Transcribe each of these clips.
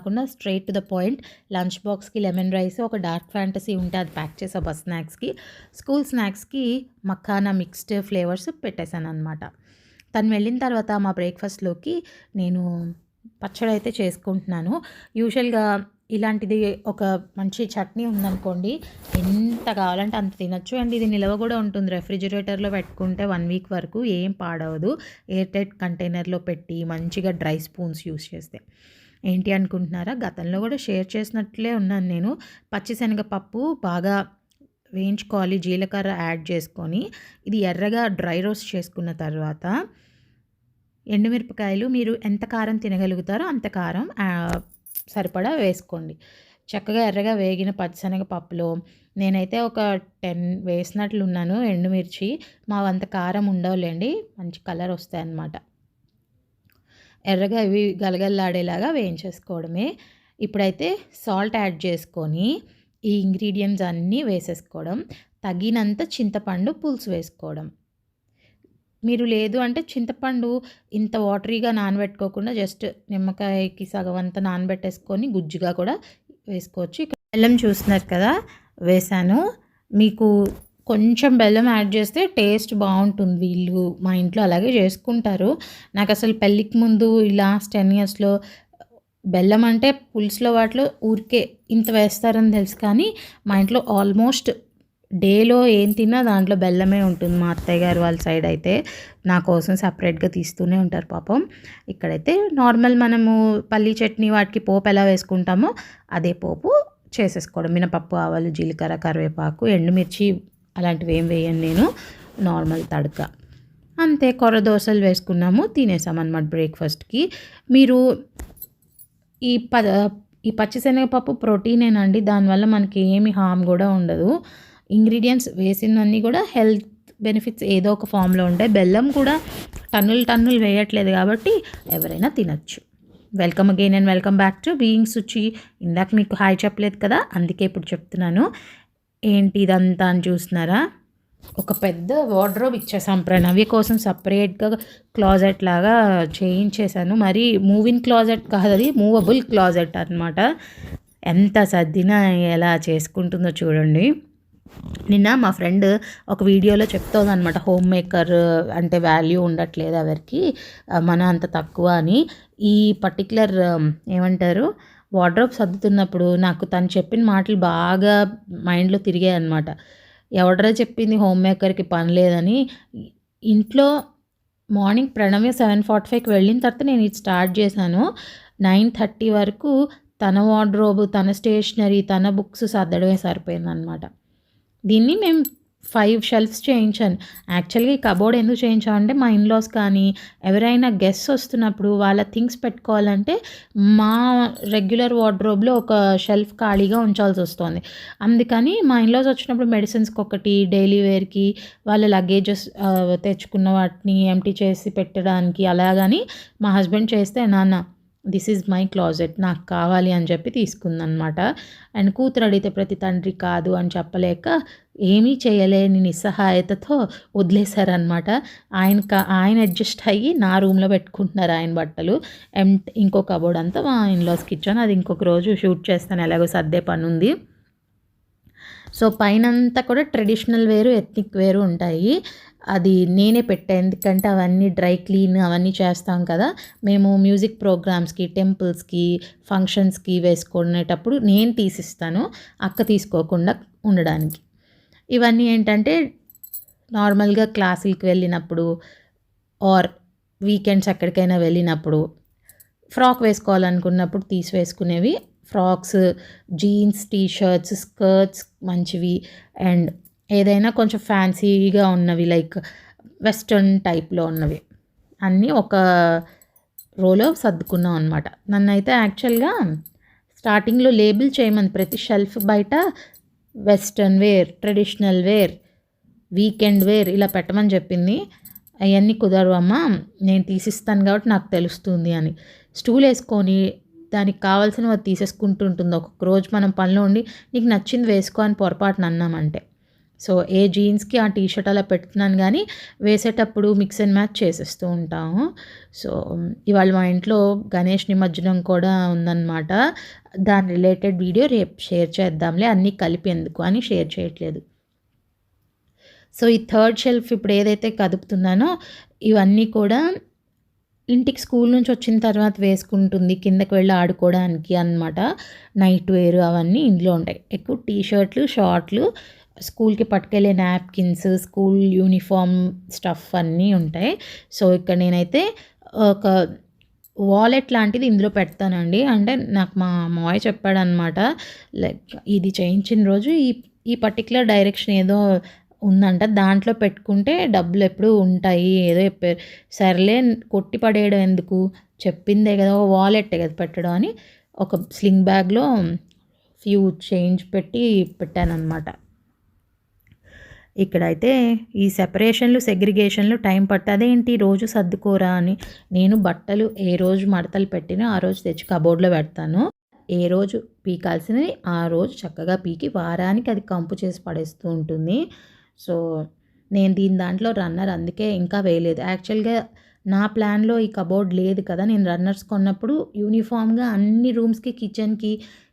కాకుండా straight to the point lunch బాక్స్కి lemon rice ఒక డార్క్ ఫ్యాంటసీ ఉంటే అది ప్యాక్ చేసా బస్ స్నాక్స్కి స్కూల్ స్నాక్స్కి మక్కానా మిక్స్డ్ ఫ్లేవర్స్ పెట్టేశాను అనమాట తను వెళ్ళిన తర్వాత మా బ్రేక్ఫాస్ట్లోకి నేను పచ్చడి అయితే చేసుకుంటున్నాను. యూజువల్గా ఇలాంటిది ఒక మంచి చట్నీ ఉందనుకోండి ఎంత కావాలంటే అంత తినచ్చు. అండ్ ఇది నిల్వ కూడా ఉంటుంది. రెఫ్రిజిరేటర్లో పెట్టుకుంటే వన్ వీక్ వరకు ఏం పాడవదు. ఎయిర్ టైట్ కంటైనర్లో పెట్టి మంచిగా డ్రై స్పూన్స్ యూస్ చేస్తే. ఏంటి అనుకుంటున్నారా? గతంలో కూడా షేర్ చేసినట్లే ఉన్నాను నేను. పచ్చిశనగపప్పు బాగా వేయించుకోవాలి జీలకర్ర యాడ్ చేసుకొని ఇది ఎర్రగా డ్రై రోస్ట్ చేసుకున్న తర్వాత ఎండుమిరపకాయలు మీరు ఎంత కారం తినగలుగుతారో అంత కారం సరిపడా వేసుకోండి. చక్కగా ఎర్రగా వేగిన పచ్చిశనగ పప్పులో నేనైతే ఒక టెన్ వేసినట్లు ఉన్నాను ఎండుమిర్చి. మా వంత కారం ఉండవులేండి మంచి కలర్ వస్తాయి అన్నమాట ఎర్రగా ఇవి గలగల్లాడేలాగా వేయించేసుకోవడమే. ఇప్పుడైతే సాల్ట్ యాడ్ చేసుకొని ఈ ఇంగ్రీడియంట్స్ అన్నీ వేసేసుకోవడం. తగినంత చింతపండు పులుసు వేసుకోవడం. మీరు లేదు అంటే చింతపండు ఇంత వాటరీగా నానబెట్టుకోకుండా జస్ట్ నిమ్మకాయకి సగం అంతా నానబెట్టేసుకొని గుజ్జుగా కూడా వేసుకోవచ్చు. బెల్లం చూస్తున్నారు కదా వేసాను మీకు కొంచెం బెల్లం యాడ్ చేస్తే టేస్ట్ బాగుంటుంది. వీళ్ళు మా ఇంట్లో అలాగే చేసుకుంటారు. నాకు అసలు పెళ్ళికి ముందు లాస్ట్ టెన్ ఇయర్స్లో బెల్లం అంటే పులుసులో వాటిలో ఊరికే ఇంత వేస్తారని తెలుసు కానీ మా ఇంట్లో ఆల్మోస్ట్ డేలో ఏం తిన్నా దాంట్లో బెల్లమే ఉంటుంది మా అత్తయ్య గారు వాళ్ళ సైడ్ అయితే. నా కోసం సపరేట్గా తీస్తూనే ఉంటారు పాపం. ఇక్కడైతే నార్మల్ మనము పల్లీ చట్నీ వాటికి పోపు ఎలా వేసుకుంటామో అదే పోపు చేసేసుకోవడం. మినపప్పు ఆవాలు జీలకర్ర కరివేపాకు ఎండుమిర్చి అలాంటివి ఏం వేయను నేను. నార్మల్ తడక. అంతే కొర్ర దోశలు వేసుకున్నాము తినేసామన్నమాట బ్రేక్ఫాస్ట్కి. మీరు ఈ ప ఈ పచ్చిశనగపప్పు ప్రోటీనేనండి దానివల్ల మనకి ఏమి హామ్ కూడా ఉండదు. ఇంగ్రీడియంట్స్ వేసినవన్నీ కూడా హెల్త్ బెనిఫిట్స్ ఏదో ఒక ఫామ్లో ఉంటాయి. బెల్లం కూడా టన్నులు టన్నులు వేయట్లేదు కాబట్టి ఎవరైనా తినచ్చు. Welcome again and welcome back to being Suchi. ఇందాక మీకు హాయ్ చెప్పలేదు కదా అందుకే ఇప్పుడు చెప్తున్నాను. ఏంటి ఇదంతా అని చూస్తున్నారా? ఒక పెద్ద వార్డ్రోబ్ ఇచ్చేసాం ప్రణవ్య కోసం సపరేట్గా క్లాజెట్ లాగా చేయించేశాను. మరి మూవింగ్ క్లాజెట్ కాదు అది మూవబుల్ క్లాజెట్ అనమాట ఎంత సర్దినా ఎలా చేసుకుంటుందో చూడండి. నిన్న మా ఫ్రెండ్ ఒక వీడియోలో చెప్తుంది అనమాట హోమ్ మేకర్ అంటే వాల్యూ ఉండట్లేదు ఎవరికి మన అంత తక్కువ అని. ఈ పర్టికులర్ ఏమంటారు వార్డ్రోబ్ సర్దుతున్నప్పుడు నాకు తను చెప్పిన మాటలు బాగా మైండ్లో తిరిగాయి అనమాట ఎవడరా చెప్పింది హోమ్ మేకర్కి పని లేదని. ఇంట్లో మార్నింగ్ ప్రణవ్య సెవెన్ ఫార్టీ ఫైవ్కి వెళ్ళిన తర్వాత నేను ఇది స్టార్ట్ చేశాను. నైన్ థర్టీ వరకు తన వార్డ్రోబ్ తన స్టేషనరీ తన బుక్స్ సర్దడమే సరిపోయిందనమాట దీన్ని మేము ఫైవ్ షెల్ఫ్స్ చేయించాను. యాక్చువల్గా ఈ కబోర్డ్ ఎందుకు చేయించామంటే మా ఇన్లాస్ కానీ ఎవరైనా గెస్ట్ వస్తున్నప్పుడు వాళ్ళ థింగ్స్ పెట్టుకోవాలంటే మా రెగ్యులర్ వార్డ్రోబ్లో ఒక షెల్ఫ్ ఖాళీగా ఉంచాల్సి వస్తుంది. అందుకని మా ఇన్లాస్ వచ్చినప్పుడు మెడిసిన్స్కి ఒకటి డైలీ వేర్కి వాళ్ళ లగేజెస్ తెచ్చుకున్న వాటిని ఎంటీ చేసి పెట్టడానికి అలాగని మా హస్బెండ్ చేస్తే నాన్న దిస్ ఈజ్ మై క్లాజెట్ నాకు కావాలి అని చెప్పి తీసుకుందనమాట అండ్ కూతురు అడిగితే ప్రతి తండ్రి కాదు అని చెప్పలేక ఏమీ చేయలేని నిస్సహాయతతో వదిలేశారనమాట ఆయన ఆయన అడ్జస్ట్ అయ్యి నా రూమ్లో పెట్టుకుంటున్నారు ఆయన బట్టలు. అండ్ ఇంకో కబోర్డ్ అంతా మా ఇన్లాస్ ఇచ్చాను అది ఇంకొక రోజు షూట్ చేస్తాను ఎలాగో సర్దే పని ఉంది. సో పైనంతా కూడా ట్రెడిషనల్ వేరు ఎథ్నిక్ వేరు ఉంటాయి. అది నేనే పెట్టాను ఎందుకంటే అవన్నీ డ్రై క్లీన్ అవన్నీ చేస్తాం కదా. మేము మ్యూజిక్ ప్రోగ్రామ్స్కి టెంపుల్స్కి ఫంక్షన్స్కి వేసుకునేటప్పుడు నేను తీసిస్తాను అక్క తీసుకోకుండా ఉండడానికి. ఇవన్నీ ఏంటంటే నార్మల్గా క్లాసులకి వెళ్ళినప్పుడు ఆర్ వీకెండ్స్ ఎక్కడికైనా వెళ్ళినప్పుడు ఫ్రాక్ వేసుకోవాలనుకున్నప్పుడు తీసివేసుకునేవి frocks jeans T shirts skirts మంచివి అండ్ ఏదైనా కొంచెం ఫ్యాన్సీగా ఉన్నవి లైక్ వెస్ట్రన్ టైప్లో ఉన్నవి. అన్నీ ఒక రోలో సర్దుకున్నాం అనమాట నన్ను అయితే యాక్చువల్గా స్టార్టింగ్లో లేబుల్ చేయమని ప్రతి షెల్ఫ్ బయట western wear traditional wear weekend wear ఇలా పెట్టమని చెప్పింది. అవన్నీ కుదరవమ్మా నేను తీసిస్తాను కాబట్టి నాకు తెలుస్తుంది అని. స్టూల్ వేసుకొని దానికి కావాల్సినవి తీసేసుకుంటుంటుంది. తీసేసుకుంటూ ఉంటుంది ఒక్కొక్క రోజు మనం పనిలో ఉండి నీకు నచ్చింది వేసుకో అని పొరపాటున అన్నామంటే. సో ఏ జీన్స్కి ఆ టీ షర్ట్ అలా పెడుతున్నాను కానీ వేసేటప్పుడు మిక్స్ అండ్ మ్యాచ్ చేసేస్తూ ఉంటాము. సో ఇవాళ మా ఇంట్లో గణేష్ నిమజ్జనం కూడా ఉందన్నమాట. దాని రిలేటెడ్ వీడియో రేపు షేర్ చేద్దాంలే అన్నీ కలిపి ఎందుకు అని షేర్ చేయట్లేదు. సో ఈ థర్డ్ షెల్ఫ్ ఇప్పుడు ఏదైతే కదుపుతున్నానో ఇవన్నీ కూడా ఇంటికి స్కూల్ నుంచి వచ్చిన తర్వాత వేసుకుంటుంది కిందకి వెళ్ళి ఆడుకోవడానికి అనమాట నైట్ వేర్ అవన్నీ ఇంట్లో ఉంటాయి. ఎక్కువ టీ షర్ట్లు షార్ట్లు స్కూల్కి పట్టుకెళ్ళే నాప్కిన్స్ స్కూల్ యూనిఫామ్ స్టఫ్ అన్నీ ఉంటాయి. సో ఇక్కడ నేనైతే ఒక వాలెట్ లాంటిది ఇందులో పెడతానండి. అంటే నాకు మా మాయ్ చెప్పాడనమాట లైక్ ఇది చేయించిన రోజు ఈ ఈ పర్టికులర్ డైరెక్షన్ ఏదో ఉందంట దాంట్లో పెట్టుకుంటే డబ్బులు ఎప్పుడు ఉంటాయి ఏదో చెప్పారు. సర్లే కొట్టి పడేయడం ఎందుకు? చెప్పిందే కదా ఒక వాలెట్ కదా పెట్టడం అని ఒక స్లింగ్ బ్యాగ్లో ఫ్యూ చేంజ్ పెట్టి పెట్టాను అనమాట ఇక్కడైతే ఈ సెపరేషన్లు సెగ్రిగేషన్లు టైం పట్టదేంటి రోజు సర్దుకోరా అని. నేను బట్టలు ఏ రోజు మడతలు పెట్టినా ఆ రోజు తెచ్చి కబోర్డ్లో పెడతాను. ఏ రోజు పీకాల్సినవి ఆ రోజు చక్కగా పీకి వారానికి అది కంపు చేసి పడేస్తూ ఉంటుంది. సో నేను దీని దాంట్లో రన్నర్ అందుకే ఇంకా వేయలేదు. యాక్చువల్గా నా ప్లాన్లో ఈ కబోర్డ్ లేదు కదా. నేను రన్నర్స్ కొన్నప్పుడు యూనిఫామ్గా అన్ని రూమ్స్కి కిచెన్కి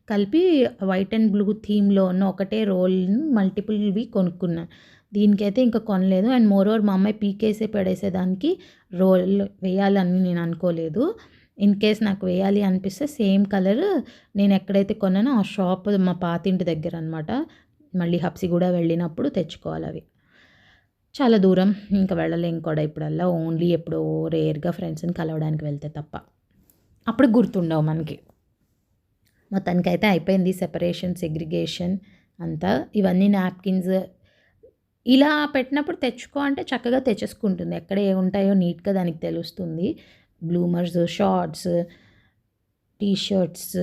కలిపి వైట్ అండ్ బ్లూ థీమ్లో ఉన్న ఒకటే రోల్ మల్టిపుల్వి కొనుక్కున్నాను దీనికైతే ఇంకా కొనలేదు. అండ్ మోర్ ఓవర్ మా అమ్మాయి పీకేసే పడేసేదానికి రోల్ వేయాలని నేను అనుకోలేదు. ఇన్ కేస్ నాకు వేయాలి అనిపిస్తే సేమ్ కలర్ నేను ఎక్కడైతే కొన్నానో ఆ షాప్ మా పాతింటి దగ్గర అనమాట మళ్ళీ హబ్సిగూడ వెళ్ళినప్పుడు తెచ్చుకోవాలి అవి. చాలా దూరం. ఇంకా వెళ్ళలేం కూడా ఇప్పుడల్లా. ఓన్లీ ఎప్పుడో రేర్గా ఫ్రెండ్స్ని కలవడానికి వెళ్తే తప్ప. అప్పుడు గుర్తుండవు మనకి. మొత్తానికైతే అయిపోయింది సెపరేషన్ సెగ్రిగేషన్ అంతా. ఇవన్నీ నాప్కిన్స్. ఇలా పెట్టినప్పుడు తెచ్చుకో అంటే చక్కగా తెచ్చేసుకుంటుంది. ఎక్కడ ఏ ఉంటాయో నీట్గా దానికి తెలుస్తుంది. బ్లూమర్స్ షార్ట్స్ టీ షర్ట్స్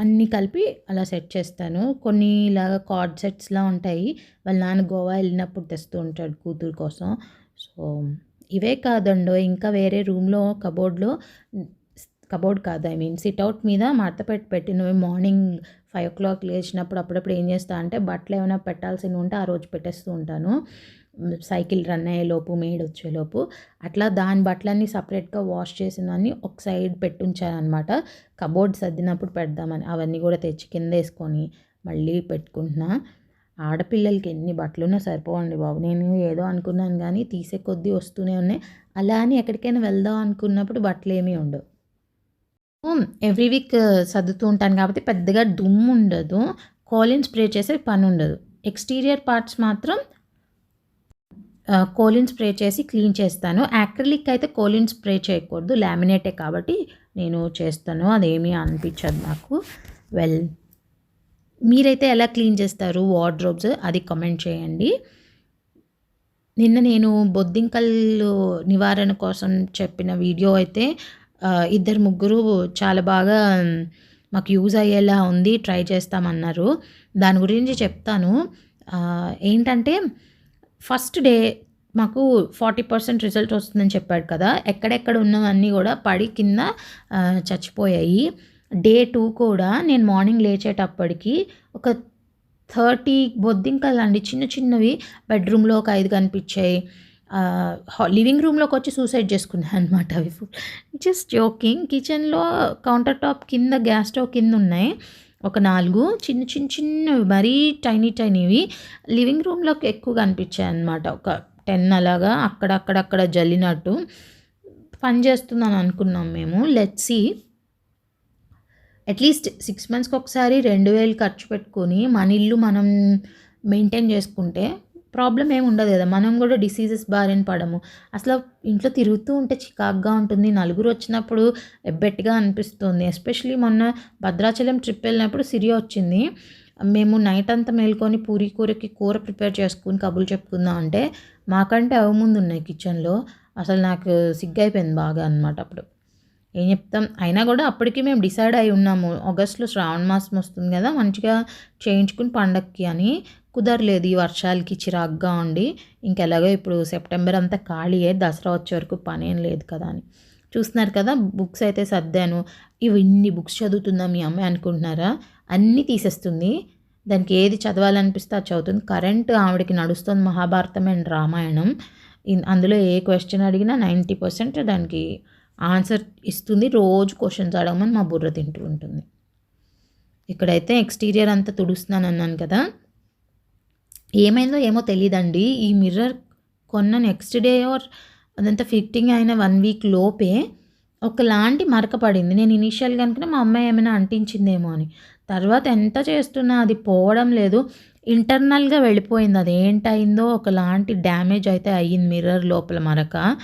అన్నీ కలిపి అలా సెట్ చేస్తాను. కొన్ని ఇలా కార్డ్ సెట్స్లా ఉంటాయి. వాళ్ళ నాన్న గోవా వెళ్ళినప్పుడు తెస్తూ ఉంటాడు కూతురు కోసం. సో ఇవే కాదండో ఇంకా వేరే రూమ్లో కబోర్డ్లో కబోర్డ్ కాదు ఐ మీన్ సిట్అవుట్ మీద మడత పెట్టి పెట్టినవి మార్నింగ్ ఫైవ్ ఓ క్లాక్ లేచినప్పుడు అప్పుడప్పుడు ఏం చేస్తా అంటే బట్టలు ఏమైనా పెట్టాల్సి ఉంటే ఆ రోజు పెట్టేస్తూ ఉంటాను. సైకిల్ రన్ అయ్యేలోపు మేడ్ వచ్చేలోపు అట్లా దాని బట్టలన్నీ సపరేట్గా వాష్ చేసినవన్నీ ఒక సైడ్ పెట్టుంచానమాట కబోర్డ్ సర్దినప్పుడు పెడదామని అవన్నీ కూడా తెచ్చి కింద వేసుకొని మళ్ళీ పెట్టుకుంటున్నా. ఆడపిల్లలకి ఎన్ని బట్టలున్నా సరిపోవండి బాబు. నేను ఏదో అనుకున్నాను కానీ తీసే కొద్దీ వస్తూనే ఉన్నాయి. అలా అని ఎక్కడికైనా వెళ్దాం అనుకున్నప్పుడు బట్టలు ఏమీ ఉండవు. ఎవ్రీ వీక్ సర్దుతూ ఉంటాను కాబట్టి పెద్దగా దుమ్ము ఉండదు. కోలిన్ స్ప్రే చేసే పని ఉండదు. ఎక్స్టీరియర్ పార్ట్స్ మాత్రం కోలిన్ స్ప్రే చేసి క్లీన్ చేస్తాను. యాక్రిలిక్ అయితే కోలిన్ స్ప్రే చేయకూడదు. లామినేటే కాబట్టి నేను చేస్తాను. అదేమీ అనిపించదు నాకు. వెల్. మీరైతే ఎలా క్లీన్ చేస్తారు? వార్డ్రోబ్స్ అది కమెంట్ చేయండి. నిన్న నేను బొద్దింకలు నివారణ కోసం చెప్పిన వీడియో అయితే ఇద్దరు ముగ్గురు చాలా బాగా మాకు యూజ్ అయ్యేలా ఉంది ట్రై చేస్తామన్నారు. దాని గురించి చెప్తాను. ఏంటంటే ఫస్ట్ డే మాకు ఫార్టీ పర్సెంట్ రిజల్ట్ వస్తుందని చెప్పాడు కదా. ఎక్కడెక్కడ ఉన్నవన్నీ కూడా పడి కింద చచ్చిపోయాయి. డే టూ కూడా నేను మార్నింగ్ లేచేటప్పటికి ఒక థర్టీ బొద్దింకలు అండి చిన్న చిన్నవి బెడ్రూమ్లో ఒక ఐదు కనిపించాయి. లివింగ్ రూమ్లోకి వచ్చి సూసైడ్ చేసుకున్నాయి అనమాట అవి జస్ట్ జోకింగ్ కిచెన్లో కౌంటర్ టాప్ కింద గ్యాస్ స్టవ్ కింద ఉన్నాయి ఒక నాలుగు చిన్న చిన్న చిన్నవి మరీ టైనీ టైనీవి లివింగ్ రూమ్లోకి ఎక్కువగా అనిపించాయి అనమాట ఒక టెన్ అలాగా అక్కడక్కడక్కడ జల్లినట్టు. పని చేస్తుందని అనుకున్నాం మేము. లెట్సి అట్లీస్ట్ సిక్స్ మంత్స్కి ఒకసారి రెండు వేలు ఖర్చు పెట్టుకొని మన ఇల్లు మనం మెయింటైన్ చేసుకుంటే ప్రాబ్లం ఏమి ఉండదు కదా. మనం కూడా డిసీజెస్ బారిన పడము. అసలు ఇంట్లో తిరుగుతూ ఉంటే చికాగ్గా ఉంటుంది. నలుగురు వచ్చినప్పుడు ఎబ్బెట్టుగా అనిపిస్తుంది. ఎస్పెషలీ మొన్న భద్రాచలం ట్రిప్ వెళ్ళినప్పుడు సిరియా వచ్చింది. మేము నైట్ అంతా మేల్కొని పూరి కూరకి కూర ప్రిపేర్ చేసుకుని కబులు చెప్పుకుందాం అంటే మాకంటే అవి ముందు ఉన్నాయి కిచెన్లో అసలు నాకు సిగ్గైపోయింది బాగా అనమాట అప్పుడు. ఏం చెప్తాం? అయినా కూడా అప్పటికి మేము డిసైడ్ అయి ఉన్నాము. ఆగస్ట్లో శ్రావణ మాసం వస్తుంది కదా. మంచిగా చేయించుకుని పండక్కి అని. కుదరలేదు ఈ వర్షాలకి చిరాగ్గా ఉండి. ఇంకెలాగో ఇప్పుడు సెప్టెంబర్ అంతా ఖాళీయే దసరా వచ్చే వరకు పని ఏం లేదు కదా అని. చూస్తున్నారు కదా బుక్స్ అయితే సర్దాను. ఇవి ఇన్ని బుక్స్ చదువుతుందా మీ అమ్మాయి అనుకుంటున్నారా? అన్నీ తీసేస్తుంది. దానికి ఏది చదవాలనిపిస్తే అది చదువుతుంది. కరెంట్ ఆవిడకి నడుస్తుంది మహాభారతం అండ్ రామాయణం. అందులో ఏ క్వశ్చన్ అడిగినా నైంటీ పర్సెంట్ దానికి ఆన్సర్ ఇస్తుంది. రోజు క్వశ్చన్స్ అడగమని మా బుర్ర తింటూ ఉంటుంది. ఇక్కడైతే ఎక్స్టీరియర్ అంతా తుడుస్తున్నాను అన్నాను కదా. ఏమైందో ఏమో తెలియదండి ఈ మిర్రర్ కొన్న నెక్స్ట్ డే ఆర్ అదంతా ఫిట్టింగ్ అయిన వన్ వీక్ లోపే ఒకలాంటి మరక పడింది. నేను ఇనీషియల్గా అనుకున్నా మా అమ్మాయి ఏమైనా అంటించిందేమో అని. తర్వాత ఎంత చేస్తున్నా అది పోవడం లేదు. ఇంటర్నల్గా వెళ్ళిపోయింది. అది ఏంటయిందో ఒకలాంటి డ్యామేజ్ అయితే అయ్యింది మిర్రర్ లోపల మరక.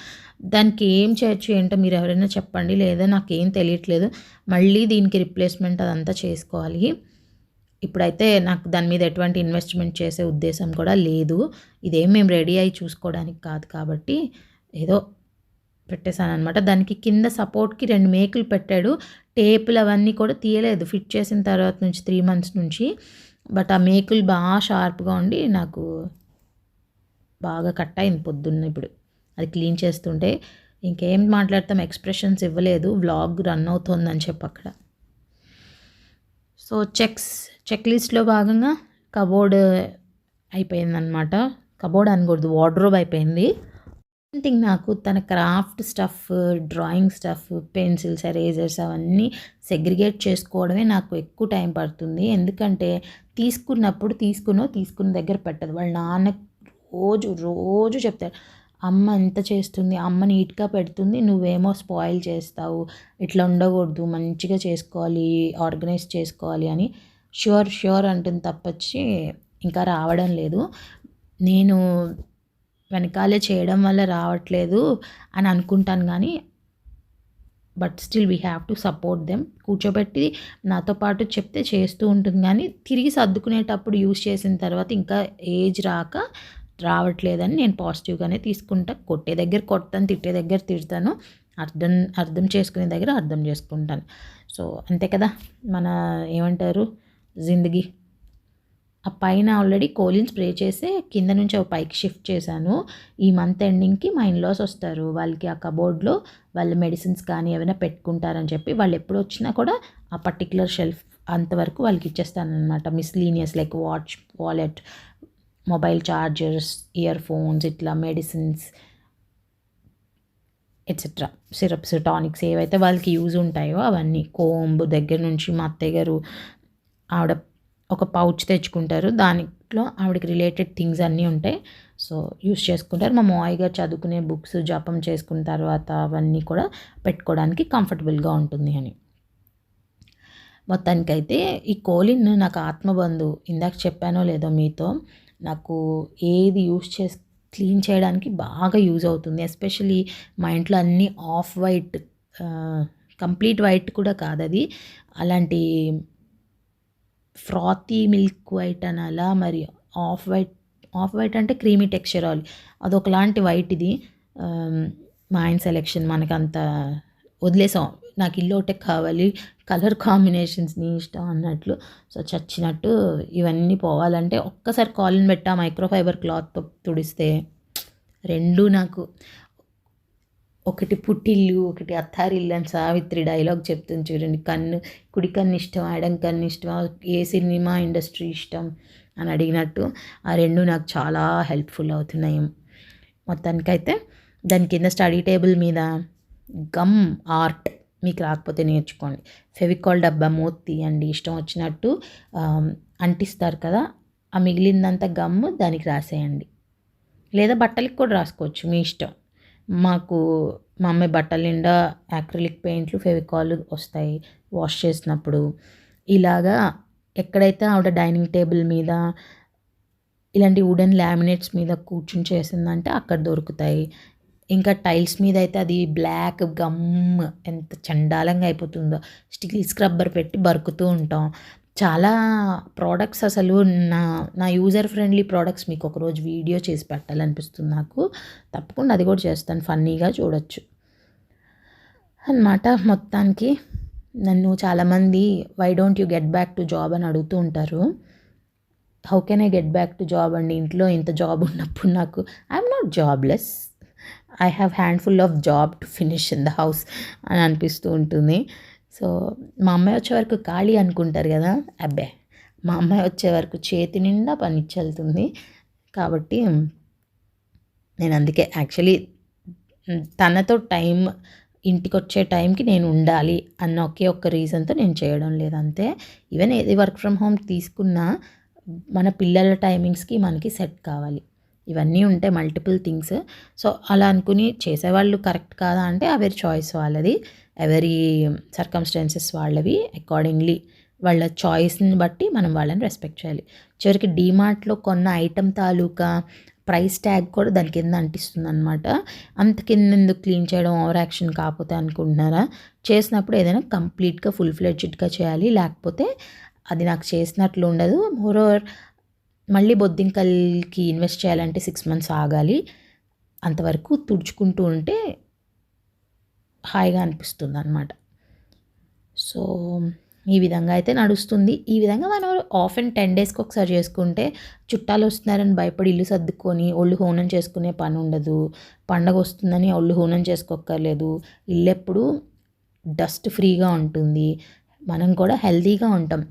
దానికి ఏం చేయొచ్చు ఏంటో మీరు ఎవరైనా చెప్పండి. లేదా నాకేం తెలియట్లేదు. మళ్ళీ దీనికి రిప్లేస్మెంట్ అదంతా చేసుకోవాలి. ఇప్పుడైతే నాకు దాని మీద ఎటువంటి ఇన్వెస్ట్మెంట్ చేసే ఉద్దేశం కూడా లేదు. ఇదేం మేము రెడీ అయ్యి చూసుకోవడానికి కాదు కాబట్టి ఏదో పెట్టేశాను అనమాట దానికి కింద సపోర్ట్కి రెండు మేకులు పెట్టాడు. టేపులు అవన్నీ కూడా తీయలేదు. ఫిట్ చేసిన తర్వాత నుంచి త్రీ మంత్స్ నుంచి. బట్ ఆ మేకులు బాగా షార్ప్గా ఉండి నాకు బాగా కట్ అయింది పొద్దున్న ఇప్పుడు. అది క్లీన్ చేస్తుంటే ఇంకేం మాట్లాడతాం ఎక్స్ప్రెషన్స్ ఇవ్వలేదు. వ్లాగ్ రన్ అవుతుందని చెప్పి అక్కడ. సో చెక్స్ చెక్ లిస్ట్లో భాగంగా కబోర్డ్ అయిపోయిందనమాట కబోర్డ్ అనకూడదు వార్డ్రోబ్ అయిపోయింది. థింగ్ నాకు తన craft stuff drawing stuff pencils erasers అవన్నీ సెగ్రిగేట్ చేసుకోవడమే నాకు ఎక్కువ టైం పడుతుంది. ఎందుకంటే తీసుకున్నప్పుడు తీసుకునో తీసుకున్న దగ్గర పెట్టదు. వాళ్ళ నాన్న రోజు రోజు చెప్తారు అమ్మ ఎంత చేస్తుంది అమ్మ నీట్గా పెడుతుంది నువ్వేమో స్పాయిల్ చేస్తావు ఇట్లా ఉండకూడదు మంచిగా చేసుకోవాలి ఆర్గనైజ్ చేసుకోవాలి అని ష్యూర్ ష్యూర్ అంటుంది తప్పొచ్చి ఇంకా రావడం లేదు. నేను వెనకాలే చేయడం వల్ల రావట్లేదు అని అనుకుంటాను కానీ but still we have to support them. కూర్చోబెట్టి నాతో పాటు చెప్తే చేస్తూ ఉంటుంది కానీ తిరిగి సర్దుకునేటప్పుడు యూస్ చేసిన తర్వాత ఇంకా ఏజ్ రాక రావట్లేదని నేను పాజిటివ్గానే తీసుకుంటా. కొట్టే దగ్గర కొడతాను తిట్టే దగ్గర తిడతాను. అర్థం అర్థం చేసుకునే దగ్గర అర్థం చేసుకుంటాను. సో అంతే కదా. మన ఏమంటారు? జిందగీ. ఆ పైన ఆల్రెడీ కోలిన్ స్ప్రే చేసి కింద నుంచి ఒక పైకి షిఫ్ట్ చేశాను. ఈ మంత్ ఎండింగ్కి మా ఇన్లాస్ వస్తారు. వాళ్ళకి ఆ కబోర్డ్లో వాళ్ళ మెడిసిన్స్ కానీ ఏమైనా పెట్టుకుంటారని చెప్పి వాళ్ళు ఎప్పుడు వచ్చినా కూడా ఆ పర్టికులర్ షెల్ఫ్ అంతవరకు వాళ్ళకి ఇచ్చేస్తాను అనమాట miscellaneous like watch wallet mobile chargers earphones ఇట్లా మెడిసిన్స్ ఎట్సెట్రా సిరప్స్ టానిక్స్ ఏవైతే వాళ్ళకి యూజ్ ఉంటాయో అవన్నీ కోంబు దగ్గర నుంచి మా అత్తయ్య గారు ఆవిడ ఒక పౌచ్ తెచ్చుకుంటారు. దానిలో ఆవిడకి రిలేటెడ్ థింగ్స్ అన్నీ ఉంటాయి. సో యూస్ చేసుకుంటారు. మా మావయ్య గారు చదువుకునే బుక్స్ జపం చేసుకున్న తర్వాత అవన్నీ కూడా పెట్టుకోవడానికి కంఫర్టబుల్గా ఉంటుంది అని. మొత్తానికైతే ఈ కోలిన్ నాకు ఆత్మబంధు ఇందాక చెప్పానో లేదో మీతో నాకు ఏది యూస్ చేసి క్లీన్ చేయడానికి బాగా యూజ్ అవుతుంది. ఎస్పెషలీ మా ఇంట్లో అన్నీ ఆఫ్ వైట్ కంప్లీట్ వైట్ కూడా కాదు అది అలాంటి ఫ్రాతీ మిల్క్ వైట్ అనాలా మరి ఆఫ్ వైట్ ఆఫ్ వైట్ అంటే క్రీమీ టెక్స్చర్ అది అదొకలాంటి వైట్ ఇది. మా ఆయన సెలెక్షన్ మనకంత వదిలేసాం. నాకు ఇల్లు ఒకటే కావాలి కలర్ కాంబినేషన్స్ నీ ఇష్టం అన్నట్లు. సో చచ్చినట్టు ఇవన్నీ పోవాలంటే ఒక్కసారి కాలిన్ పెట్టా మైక్రోఫైబర్ క్లాత్తో తుడిస్తే రెండు నాకు ఒకటి పుట్టిల్లు ఒకటి అత్తారిల్లు అని సావిత్రి డైలాగ్ చెప్తుంది చూడండి. కన్ను కుడి కన్ను ఇష్టం ఎడం కన్ను ఇష్టం ఏ సినిమా ఇండస్ట్రీ ఇష్టం అని అడిగినట్టు ఆ రెండు నాకు చాలా హెల్ప్ఫుల్ అవుతున్నాయి. మొత్తానికైతే దాని కింద స్టడీ టేబుల్ మీద గమ్ ఆర్ట్ మీకు రాకపోతే నేర్చుకోండి. ఫెవికాల్ డబ్బా మూత తీయండి. ఇష్టం వచ్చినట్టు అంటిస్తారు కదా ఆ మిగిలిందంతా గమ్ము దానికి రాసేయండి. లేదా బట్టలకి కూడా రాసుకోవచ్చు మీ ఇష్టం. మాకు మా అమ్మాయి బట్టల నిండా యాక్రిలిక్ పెయింట్లు ఫెవికాల్ వస్తాయి వాష్ చేసినప్పుడు. ఇలాగా ఎక్కడైతే ఆవిడ డైనింగ్ టేబుల్ మీద ఇలాంటి వుడెన్ లామినేట్స్ మీద కూర్చుని చేసిందంటే అక్కడ దొరుకుతాయి. ఇంకా టైల్స్ మీద అయితే అది బ్లాక్ గమ్ ఎంత చండాలంగా అయిపోతుందో. స్టీల్ స్క్రబ్బర్ పెట్టి బరుకుతూ ఉంటాం. చాలా ప్రోడక్ట్స్ అసలు నా నా యూజర్ ఫ్రెండ్లీ ప్రోడక్ట్స్ మీకు ఒకరోజు వీడియో చేసి పెట్టాలనిపిస్తుంది నాకు. తప్పకుండా అది కూడా చేస్తాను. ఫన్నీగా చూడొచ్చు. అన్నమాట మొత్తానికి నన్ను చాలామంది why don't you get back to job అని అడుగుతూ ఉంటారు. How can I get back to job అండి. ఇంట్లో ఇంత జాబ్ ఉన్నప్పుడు నాకు I'm not jobless I have handful of job to finish in the house అని అనిపిస్తూ ఉంటుంది. సో మా అమ్మాయి వచ్చే వరకు ఖాళీ అనుకుంటారు కదా? అబ్బే మా అమ్మాయి వచ్చే వరకు చేతి నిండా పనిచ్చెళ్తుంది కాబట్టి నేను అందుకే యాక్చువల్లీ తనతో టైం ఇంటికి వచ్చే టైంకి నేను ఉండాలి అన్న ఒకే ఒక్క రీజన్తో నేను చేయడం లేదు. అంతే. ఈవెన్ ఏది వర్క్ ఫ్రమ్ హోమ్ తీసుకున్నా మన పిల్లల టైమింగ్స్కి మనకి సెట్ కావాలి. ఇవన్నీ ఉంటాయి మల్టిపుల్ థింగ్స్ సో అలా అనుకుని చేసేవాళ్ళు కరెక్ట్ కాదా అంటే ఎవరి చాయిస్ వాళ్ళది. ఎవరి సర్కమ్స్టాన్సెస్ వాళ్ళవి అకార్డింగ్లీ వాళ్ళ చాయిస్ని బట్టి మనం వాళ్ళని రెస్పెక్ట్ చేయాలి. చివరికి డీమార్ట్లో కొన్న ఐటెం తాలూకా ప్రైస్ ట్యాగ్ కూడా దాని కింద అంటిస్తుంది అనమాట అంత కింద ఎందుకు క్లీన్ చేయడం ఓవర్ యాక్షన్ కాకపోతే అనుకుంటున్నారా? చేసినప్పుడు ఏదైనా కంప్లీట్గా ఫుల్ ఫ్లెడ్జ్డ్గా చేయాలి. లేకపోతే అది నాకు చేసినట్లు ఉండదు. మోరోవర్ మళ్ళీ బొద్దింకల్కి ఇన్వెస్ట్ చేయాలంటే సిక్స్ మంత్స్ ఆగాలి. అంతవరకు తుడుచుకుంటూ ఉంటే హాయిగా అనిపిస్తుంది అనమాట సో ఈ విధంగా అయితే నడుస్తుంది. ఈ విధంగా మనం ఆఫ్ అండ్ టెన్ డేస్కి ఒకసారి చేసుకుంటే చుట్టాలు వస్తున్నారని భయపడి ఇల్లు సర్దుకొని ఒళ్ళు హోనం చేసుకునే పని ఉండదు. పండగ వస్తుందని ఒళ్ళు హోనం చేసుకోక్కర్లేదు. ఇల్లు ఎప్పుడు డస్ట్ ఫ్రీగా ఉంటుంది. మనం కూడా హెల్తీగా ఉంటాం.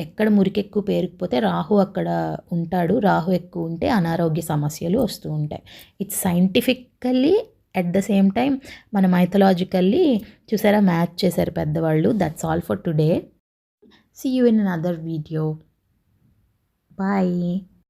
ఎక్కడ మురికి ఎక్కువ పేరుకుపోతే రాహు అక్కడ ఉంటాడు. రాహు ఎక్కువ ఉంటే అనారోగ్య సమస్యలు వస్తూ ఉంటాయి. It's scientifically at the same time మన మైథలాజికల్లీ చూసారా? మ్యాచ్ చేశారు పెద్దవాళ్ళు. That's all for today See you another video bye